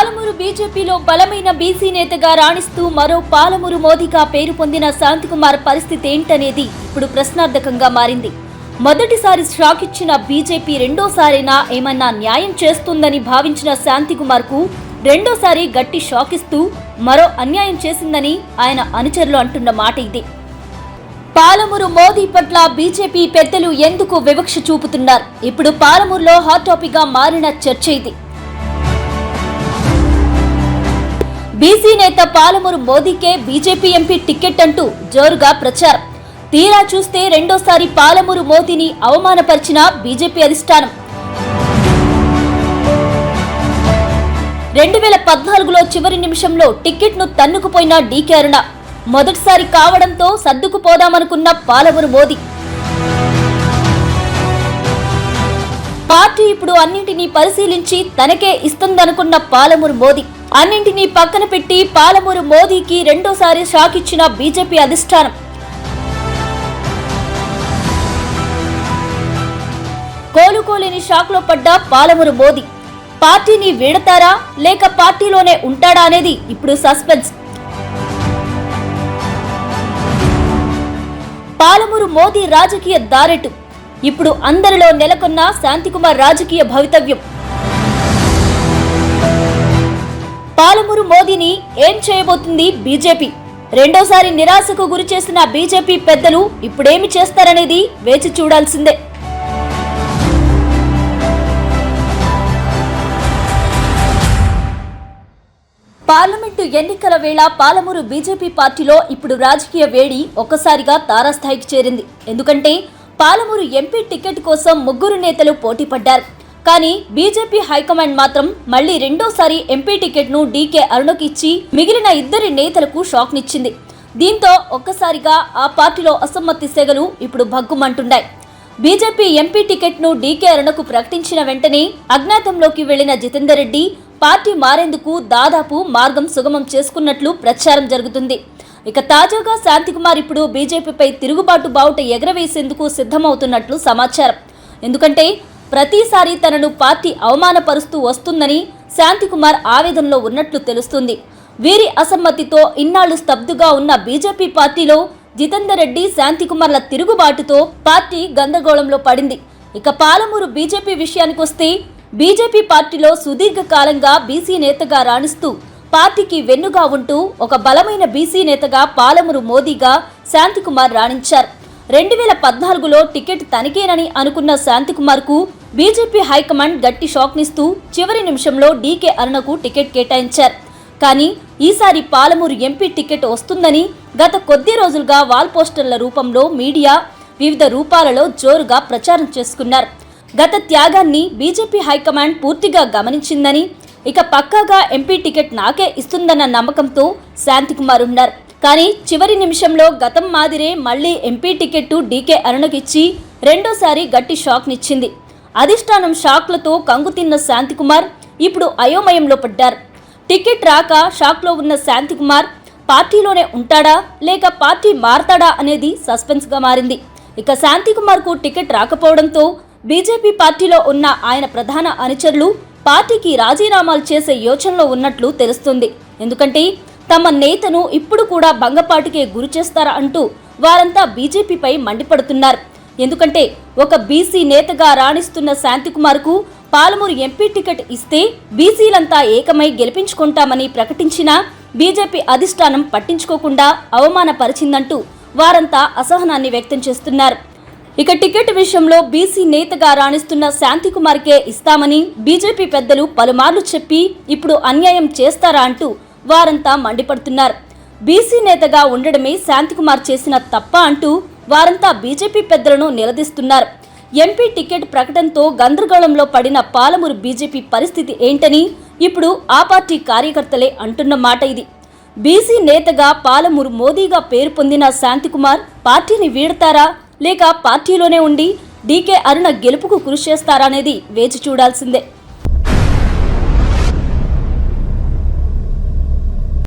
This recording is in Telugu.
పాలమూరు బీజేపీలో బలమైన బీసీ నేతగా రాణిస్తూ మరో పాలమూరు మోదీగా పేరు పొందిన శాంతికుమార్ పరిస్థితి ఏంటనేది ఇప్పుడు ప్రశ్నార్థకంగా మారింది. మొదటిసారి షాక్ ఇచ్చిన బీజేపీ రెండోసారైనా ఏమన్నా న్యాయం చేస్తుందని భావించిన శాంతికుమార్కు రెండోసారి గట్టి షాక్ ఇస్తూ మరో అన్యాయం చేసిందని ఆయన అనుచరులు అంటున్న మాట ఇది. పాలమూరు మోదీ పట్ల బీజేపీ పెద్దలు ఎందుకు వివక్ష చూపుతున్నారు? ఇప్పుడు పాలమూరులో హాట్ టాపిక్గా మారిన చర్చ ఇది. బీసీ నేత పాలమూరు మోదీకే బీజేపీ ఎంపీ టికెట్ అంటూ జోరుగా ప్రచారం. తీరా చూస్తే రెండోసారి పాలమూరు మోదీని అవమానపరిచిన బీజేపీ అధిష్టానం. రెండు వేల పద్నాలుగులో చివరి నిమిషంలో టిక్కెట్ను తన్నుకుపోయిన డీకే అరుణ. మొదటిసారి కావడంతో సర్దుకుపోదామనుకున్న పాలమూరు మోదీ. పార్టీ ఇప్పుడు అన్నింటినీ పరిశీలించి తనకే ఇస్తుందనుకున్న పాలమూరు మోదీ. అన్నింటినీ పక్కన పెట్టి పాలమూరు మోదీకి రెండోసారి షాక్ ఇచ్చిన బీజేపీ అధిష్టానం. కోలుకోలేని షాక్లో పడ్డ పాలమూరు మోదీ. పార్టీని వీడతారా? లేక పార్టీలోనే ఉంటాడా అనేది ఇప్పుడు సస్పెన్స్. పాలమూరు మోదీ రాజకీయ దారెటు. ఇప్పుడు అందరిలో నెలకొన్న శాంతికుమార్ రాజకీయ భవితవ్యం. పాలమూరు మోదీని ఏం చేయబోతుంది బీజేపీ? రెండోసారి నిరాశకు గురి చేసిన బీజేపీ పెద్దలు ఇప్పుడేమి చేస్తారనేది వేచి చూడాల్సిందే. పార్లమెంటు ఎన్నికల వేళ పాలమూరు బీజేపీ పార్టీలో ఇప్పుడు రాజకీయ వేడి ఒక్కసారిగా తారాస్థాయికి చేరింది. ఎందుకంటే పాలమూరు ఎంపీ టికెట్ కోసం ముగ్గురు నేతలు పోటీ పడ్డారు. కానీ బీజేపీ హైకమాండ్ మాత్రం మళ్ళీ రెండోసారి ఎంపీ టికెట్ను డీకే అరుణకి ఇచ్చి మిగిలిన ఇద్దరి నేతలకు షాక్నిచ్చింది. దీంతో ఒక్కసారిగా ఆ పార్టీలో అసమ్మతి సెగలు ఇప్పుడు భగ్గుమంటున్నాయి. బీజేపీ ఎంపీ టికెట్ను డీకే అరుణకు ప్రకటించిన వెంటనే అజ్ఞాతంలోకి వెళ్ళిన జితేందర్ రెడ్డి పార్టీ మారేందుకు దాదాపు మార్గం సుగమం చేసుకున్నట్లు ప్రచారం జరుగుతుంది. ఇక తాజాగా శాంతికుమార్ ఇప్పుడు బీజేపీపై తిరుగుబాటు బావుట ఎగరవేసేందుకు సిద్ధమవుతున్నట్లు సమాచారం. ఎందుకంటే ప్రతిసారి తనను పార్టీ అవమానపరుస్తూ వస్తుందని శాంతికుమార్ ఆవేదనలో ఉన్నట్లు తెలుస్తుంది. వీరి అసమ్మతితో ఇన్నాళ్ళు స్తబ్దుగా ఉన్న బీజేపీ పార్టీలో జితేందర్ రెడ్డి శాంతికుమార్ల తిరుగుబాటుతో పార్టీ గందరగోళంలో పడింది. ఇక పాలమూరు బీజేపీ విషయానికొస్తే బీజేపీ పార్టీలో సుదీర్ఘకాలంగా బీసీ నేతగా రాణిస్తూ పార్టీకి వెన్నుగా ఉంటూ ఒక బలమైన బీసీ నేతగా పాలమూరు మోదీగా శాంతికుమార్ రాణించారు. రెండు వేల పద్నాలుగులో టికెట్ తనకేనని అనుకున్న శాంతికుమార్కు బీజేపీ హైకమాండ్ గట్టి షాక్నిస్తూ చివరి నిమిషంలో డీకే అరుణకు టికెట్ కేటాయించారు. కానీ ఈసారి పాలమూరు ఎంపీ టికెట్ వస్తుందని గత కొద్ది రోజులుగా వాల్ పోస్టర్ల రూపంలో మీడియా వివిధ రూపాలలో జోరుగా ప్రచారం చేసుకున్నారు. గత త్యాగాన్ని బీజేపీ హైకమాండ్ పూర్తిగా గమనించిందని ఇక పక్కాగా ఎంపీ టికెట్ నాకే ఇస్తుందన్న నమ్మకంతో శాంతికుమార్ ఉన్నారు. కానీ చివరి నిమిషంలో గతం మాదిరే మళ్ళీ ఎంపీ టికెట్ డీకే అరుణకిచ్చి రెండోసారి గట్టి షాక్నిచ్చింది. అధిష్టానం షాక్లతో కంగుతిన్న శాంతికుమార్ ఇప్పుడు అయోమయంలో పడ్డారు. టికెట్ రాక షాక్లో ఉన్న శాంతికుమార్ పార్టీలోనే ఉంటాడా లేక పార్టీ మారతాడా అనేది సస్పెన్స్గా మారింది. ఇక శాంతికుమార్కు టికెట్ రాకపోవడంతో బీజేపీ పార్టీలో ఉన్న ఆయన ప్రధాన అనుచరులు పార్టీకి రాజీనామాలు చేసే యోచనలో ఉన్నట్లు తెలుస్తుంది. ఎందుకంటే తమ నేతను ఇప్పుడు కూడా భంగపాటుకే గురి చేస్తారా అంటూ వారంతా బీజేపీపై మండిపడుతున్నారు. ఎందుకంటే ఒక బీసీ నేతగా రాణిస్తున్న శాంతికుమార్కు పాలమూరు ఎంపీ టికెట్ ఇస్తే బీసీలంతా ఏకమై గెలిపించుకుంటామని ప్రకటించినా బీజేపీ అధిష్టానం పట్టించుకోకుండా అవమానపరిచిందంటూ వారంతా అసహనాన్ని వ్యక్తం చేస్తున్నారు. ఇక టికెట్ విషయంలో బీసీ నేతగా రాణిస్తున్న శాంతికుమార్కే ఇస్తామని బీజేపీ పెద్దలు పలుమార్లు చెప్పి ఇప్పుడు అన్యాయం చేస్తారా అంటూ వారంతా మండిపడుతున్నారు. బీసీ నేతగా ఉండడమే శాంతికుమార్ చేసిన తప్ప అంటూ వారంతా బీజేపీ పెద్దలను నిలదీస్తున్నారు. ఎంపీ టికెట్ ప్రకటనతో గందరగోళంలో పడిన పాలమూరు బీజేపీ పరిస్థితి ఏంటని ఇప్పుడు ఆ పార్టీ కార్యకర్తలే అంటున్న మాట ఇది. బీసీ నేతగా పాలమూరు మోదీగా పేరు పొందిన శాంతికుమార్ పార్టీని వీడతారా? లేక పార్టీలోనే ఉండి డీకే అరుణ గెలుపుకు కృషి చేస్తారా అనేది వేచి చూడాల్సిందే.